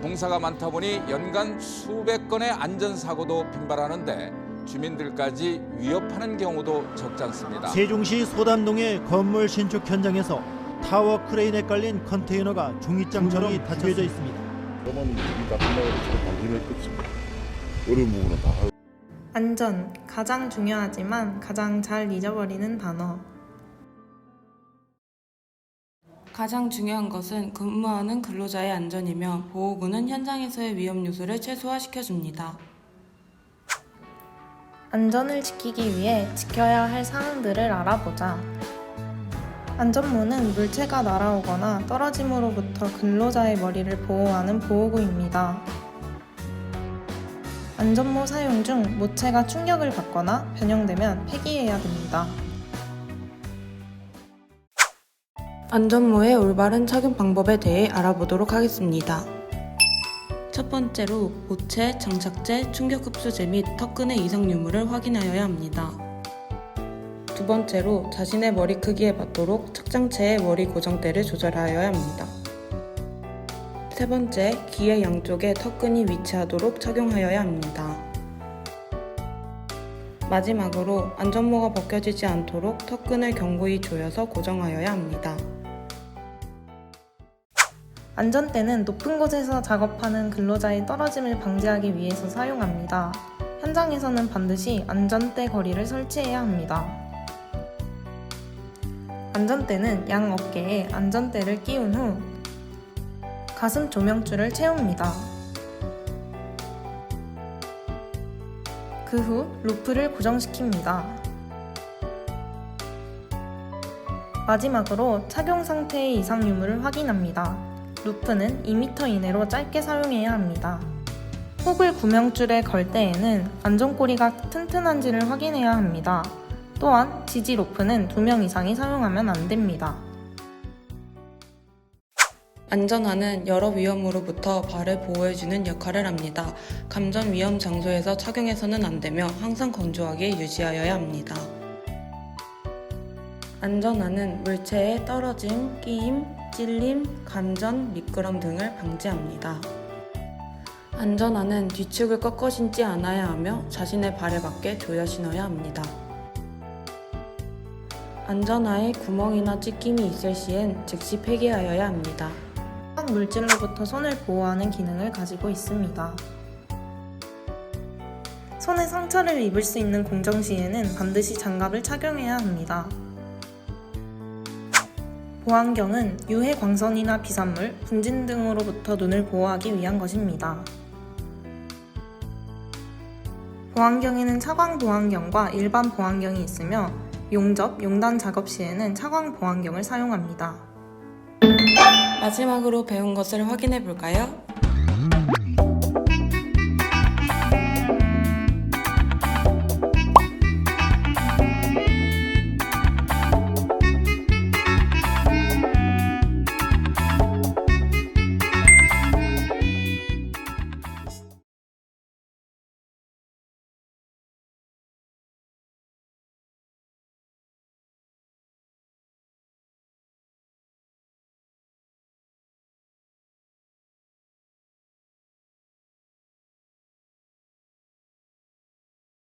공사가 많다 보니 연간 수백 건의 안전사고도 빈발하는데 주민들까지 위협하는 경우도 적지 않습니다. 세종시 소담동의 건물 신축 현장에서 타워 크레인에 깔린 컨테이너가 종이장처럼 닫혀져 있습니다. 그러면 이 같은 나라로 지금 관심을 끊습니다. 어려운 부분은 다 하고 안전 가장 중요하지만 가장 잘 잊어버리는 단어. 가장 중요한 것은 근무하는 근로자의 안전이며 보호구는 현장에서의 위험 요소를 최소화시켜줍니다. 안전을 지키기 위해 지켜야 할 사항들을 알아보자. 안전모는 물체가 날아오거나 떨어짐으로부터 근로자의 머리를 보호하는 보호구입니다. 안전모 사용 중 모체가 충격을 받거나 변형되면 폐기해야 됩니다. 안전모의 올바른 착용 방법에 대해 알아보도록 하겠습니다. 첫 번째로 모체, 장착제, 충격 흡수제 및 턱끈의 이상 유무를 확인하여야 합니다. 두 번째로 자신의 머리 크기에 맞도록 착장체의 머리 고정대를 조절하여야 합니다. 세 번째, 귀의 양쪽에 턱끈이 위치하도록 착용하여야 합니다. 마지막으로 안전모가 벗겨지지 않도록 턱끈을 견고히 조여서 고정하여야 합니다. 안전대는 높은 곳에서 작업하는 근로자의 떨어짐을 방지하기 위해서 사용합니다. 현장에서는 반드시 안전대 거리를 설치해야 합니다. 안전대는 양 어깨에 안전대를 끼운 후 가슴 조명줄을 채웁니다. 그 후 루프를 고정시킵니다. 마지막으로 착용 상태의 이상 유무를 확인합니다. 루프는 2m 이내로 짧게 사용해야 합니다. 훅을 구명줄에 걸 때에는 안전고리가 튼튼한지를 확인해야 합니다. 또한 지지 로프는 2명 이상이 사용하면 안 됩니다. 안전화는 여러 위험으로부터 발을 보호해주는 역할을 합니다. 감전 위험 장소에서 착용해서는 안 되며 항상 건조하게 유지하여야 합니다. 안전화는 물체의 떨어짐, 끼임, 찔림, 감전, 미끄럼 등을 방지합니다. 안전화는 뒤축을 꺾어 신지 않아야 하며 자신의 발에 맞게 조여 신어야 합니다. 안전화에 구멍이나 찢김이 있을 시엔 즉시 폐기하여야 합니다. 물질로부터 손을 보호하는 기능을 가지고 있습니다. 손에 상처를 입을 수 있는 공정 시에는 반드시 장갑을 착용해야 합니다. 보안경은 유해 광선이나 비산물, 분진 등으로부터 눈을 보호하기 위한 것입니다. 보안경에는 차광 보안경과 일반 보안경이 있으며 용접, 용단 작업 시에는 차광 보안경을 사용합니다. 마지막으로 배운 것을 확인해 볼까요?